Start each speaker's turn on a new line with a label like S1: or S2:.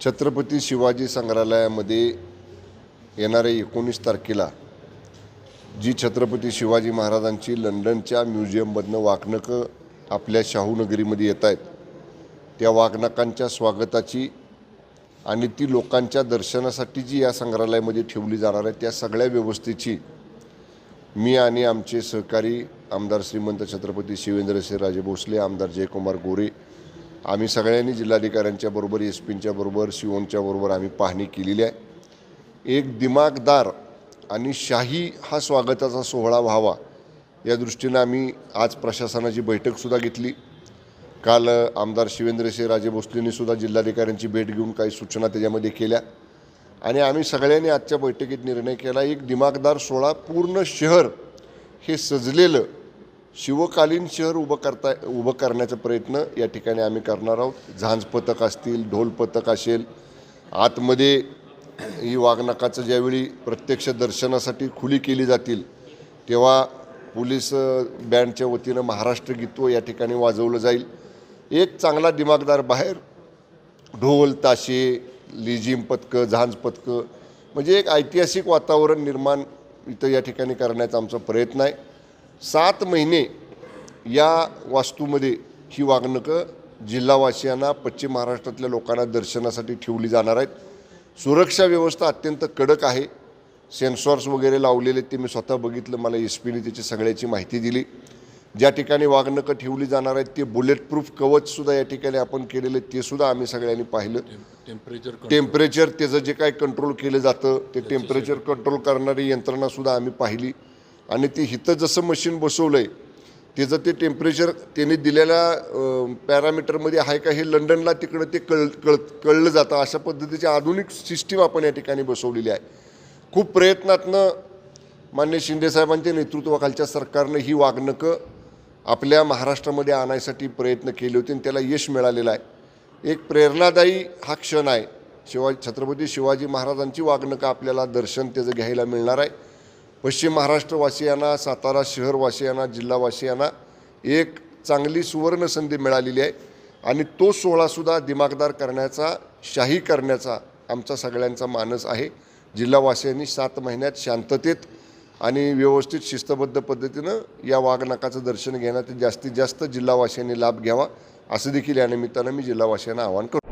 S1: छत्रपती शिवाजी संग्रहालयामध्ये येणाऱ्या एकोणीस तारखेला जी छत्रपती शिवाजी महाराजांची लंडनच्या म्युझियममधनं वाकणकं आपल्या शाहूनगरीमध्ये येत आहेत त्या वाघनकांच्या स्वागताची आणि ती लोकांच्या दर्शनासाठी जी या संग्रहालयामध्ये ठेवली जाणार आहे त्या सगळ्या व्यवस्थेची मी आणि आमचे सहकारी आमदार श्रीमंत छत्रपती शिवेंद्रसिंह राजे भोसले आमदार जयकुमार गोरे आम्ही सगळ्यांनी जिल्हाधिकाऱ्यांच्या बरोबर एस पींच्या बरोबर शिवोनच्या बरोबर आम्ही पाहणी केलेली आहे. एक दिमागदार आणि शाही हा स्वागताचा सोहळा व्हावा या दृष्टीनं आम्ही आज प्रशासनाची बैठकसुद्धा घेतली. काल आमदार शिवेंद्रसिंह राजे भोसलेंनीसुद्धा जिल्हाधिकाऱ्यांची भेट घेऊन काही सूचना त्याच्यामध्ये केल्या. आणि आम्ही सगळ्यांनी आजच्या बैठकीत निर्णय केला एक दिमागदार सोहळा पूर्ण शहर हे सजलेलं शिवकालीन शहर उभं करता उभं करण्याचा प्रयत्न या ठिकाणी आम्ही करणार आहोत. झांज पथक असतील ढोल पथक असेल आतमध्ये ही वाघनकाचं ज्यावेळी प्रत्यक्ष दर्शनासाठी खुली केली जातील तेव्हा पोलीस बँडच्या वतीनं महाराष्ट्र गीतो या ठिकाणी वाजवलं जाईल. एक चांगला दिमागदार बाहेर ढोल ताशे लिजिम पथकं झांज पथकं म्हणजे एक ऐतिहासिक वातावरण निर्माण इथं या ठिकाणी करण्याचा आमचा प्रयत्न आहे. सात महिने या वास्तूमध्ये ही वागणुकं जिल्हावासियांना पश्चिम महाराष्ट्रातल्या लोकांना दर्शनासाठी ठेवली जाणार आहेत. सुरक्षा व्यवस्था अत्यंत कडक आहे. सेन्सॉर्स वगैरे लावलेले ते मी स्वतः बघितलं. मला एस पीने त्याची सगळ्याची माहिती दिली. ज्या ठिकाणी वाघनकं ठेवली जाणार आहेत ते बुलेट प्रूफ कवचसुद्धा या ठिकाणी आपण केलेलं ते सुद्धा आम्ही सगळ्यांनी पाहिलं.
S2: टेम्परेचर
S1: टेम्परेचर त्याचं जे काय कंट्रोल केलं जातं ते टेम्परेचर कंट्रोल करणारी यंत्रणासुद्धा आम्ही पाहिली. आणि ती हिथं जसं मशीन बसवलं आहे त्याचं ते टेम्परेचर त्यांनी दिलेल्या पॅरामीटरमध्ये आहे का हे लंडनला तिकडं ते कळ कळ कळलं जातं. अशा पद्धतीची आधुनिक सिस्टीम आपण या ठिकाणी बसवलेली आहे. खूप प्रयत्नातनं मान्य शिंदेसाहेबांच्या नेतृत्वाखालच्या सरकारनं ही वागणकं आपल्या महाराष्ट्रामध्ये आणायसाठी प्रयत्न केले होते आणि त्याला यश मिळालेलं आहे. एक प्रेरणादायी हा क्षण आहे. शिवाजी छत्रपती शिवाजी महाराजांची वागणकं आपल्याला दर्शन त्याचं घ्यायला मिळणार आहे. पश्चिम महाराष्ट्रवासियांना सातारा शहरवासियांना जिल्हावासियांना एक चांगली सुवर्ण संधी मिळालेली आहे आणि तो सोहळासुद्धा दिमागदार करण्याचा शाही करण्याचा आमचा सगळ्यांचा मानस आहे. जिल्हावासियांनी सात महिन्यात शांततेत आणि व्यवस्थित शिस्तबद्ध पद्धतीनं या वाघनाकाचं दर्शन घेण्यात जास्तीत जास्त जिल्हावासियांनी लाभ घ्यावा असं देखील या निमित्तानं मी जिल्हावासियांना आवाहन करतो.